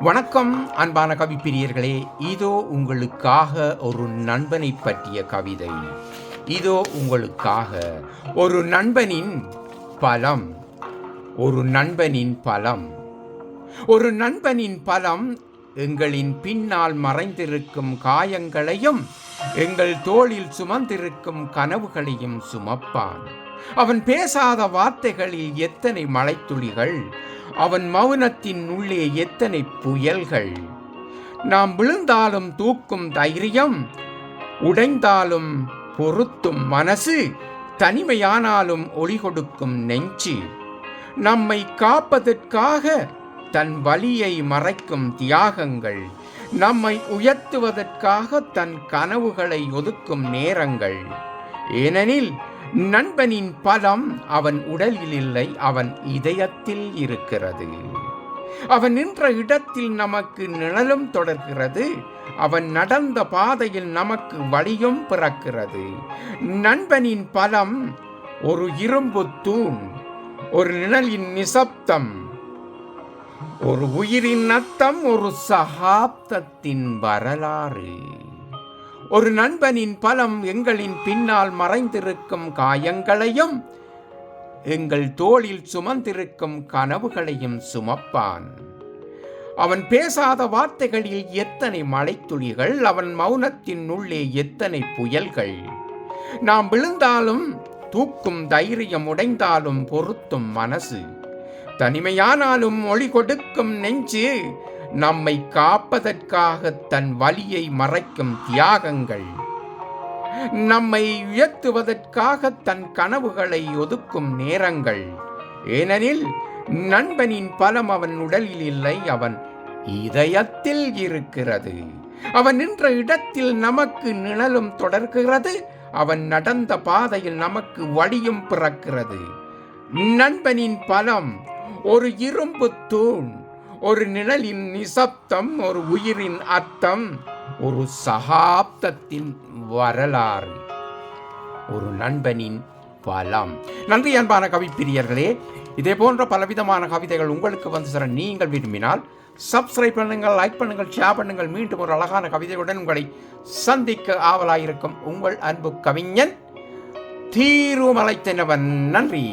வணக்கம் அன்பான கவி பிரியர்களே. இதோ உங்களுக்காக ஒரு நண்பனை பற்றிய கவிதை. இதோ உங்களுக்காக ஒரு நண்பனின் பலம். ஒரு நண்பனின் பலம். ஒரு நண்பனின் பலம் எங்களின் பின்னால் மறைந்திருக்கும் காயங்களையும் எங்கள் தோளில் சுமந்திருக்கும் கனவுகளையும் சுமப்பான். அவன் பேசாத வார்த்தைகளில் எத்தனை மழைத்துளிகள் அவன் மௌனத்தின் உள்ளே எத்தனை புயல்கள்? நாம் விழுந்தாலும் தூக்கும் தைரியம் உடைந்தாலும் பொருத்தும் மனசு தனிமையானாலும் ஒளி கொடுக்கும் நெஞ்சு. நம்மை காப்பதற்காக தன் வலியை மறைக்கும் தியாகங்கள் நம்மை உயர்த்துவதற்காக தன் கனவுகளை ஒதுக்கும் நேரங்கள். ஏனெனில் நண்பனின் பலம் அவன் உடலில் இல்லை அவன் இதயத்தில் இருக்கிறது. அவன் நின்ற இடத்தில் நமக்கு நிழலும் தொடர்கிறது. அவன் நடந்த பாதையில் நமக்கு வழியும் பிறக்கிறது. நண்பனின் பலம் ஒரு இரும்பு தூண் ஒரு நிழலின் நிசப்தம் ஒரு உயிரின் நத்தம் ஒரு சகாப்தத்தின் வரலாறு. ஒரு நண்பனின் பலம் எங்களின் பின்னால் மறைந்திருக்கும் காயங்களையும் எங்கள் தோளில் சுமந்திருக்கும் கனவுகளையும் சுமப்பான். அவன் பேசாத வார்த்தைகளில் எத்தனை மழைத்துளிகள் அவன் மௌனத்தின் உள்ளே எத்தனை புயல்கள். நாம் விழுந்தாலும் தூக்கும் தைரியம் உடைந்தாலும் பொருத்தும் மனசு. தனிமையானாலும் ஒளி கொடுக்கும் நெஞ்சு நம்மை காப்பதற்காக தன் வலியை மறைக்கும் தியாகங்கள். நம்மை உயர்த்துவதற்காக தன் கனவுகளை ஒதுக்கும் நேரங்கள். ஏனெனில் நண்பனின் பலம் அவன் உடலில் இல்லை அவன் இதயத்தில் இருக்கிறது. அவன் நின்ற இடத்தில் நமக்கு நிழலும் தொடர்கிறது. அவன் நடந்த பாதையில் நமக்கு வழியும் பிறக்கிறது. நண்பனின் பலம் ஒரு இரும்பு தூண். ஒரு நிழலின் நிசப்தம் ஒரு உயிரின் அர்த்தம் ஒரு சகாப்தத்தின் வரலாறு ஒரு நண்பனின் பலம். நன்றி அன்பான கவிப்பிரியர்களே இதே போன்ற பலவிதமான கவிதைகள் உங்களுக்கு வந்து சேர நீங்கள் விரும்பினால் சப்ஸ்கிரைப் பண்ணுங்கள் லைக் பண்ணுங்கள் ஷேர் பண்ணுங்கள். மீண்டும் ஒரு அழகான கவிதையுடன் உங்களை சந்திக்க ஆவலாயிருக்கும் உங்கள் அன்பு கவிஞன் தீருமலைத்தனவன் நன்றி.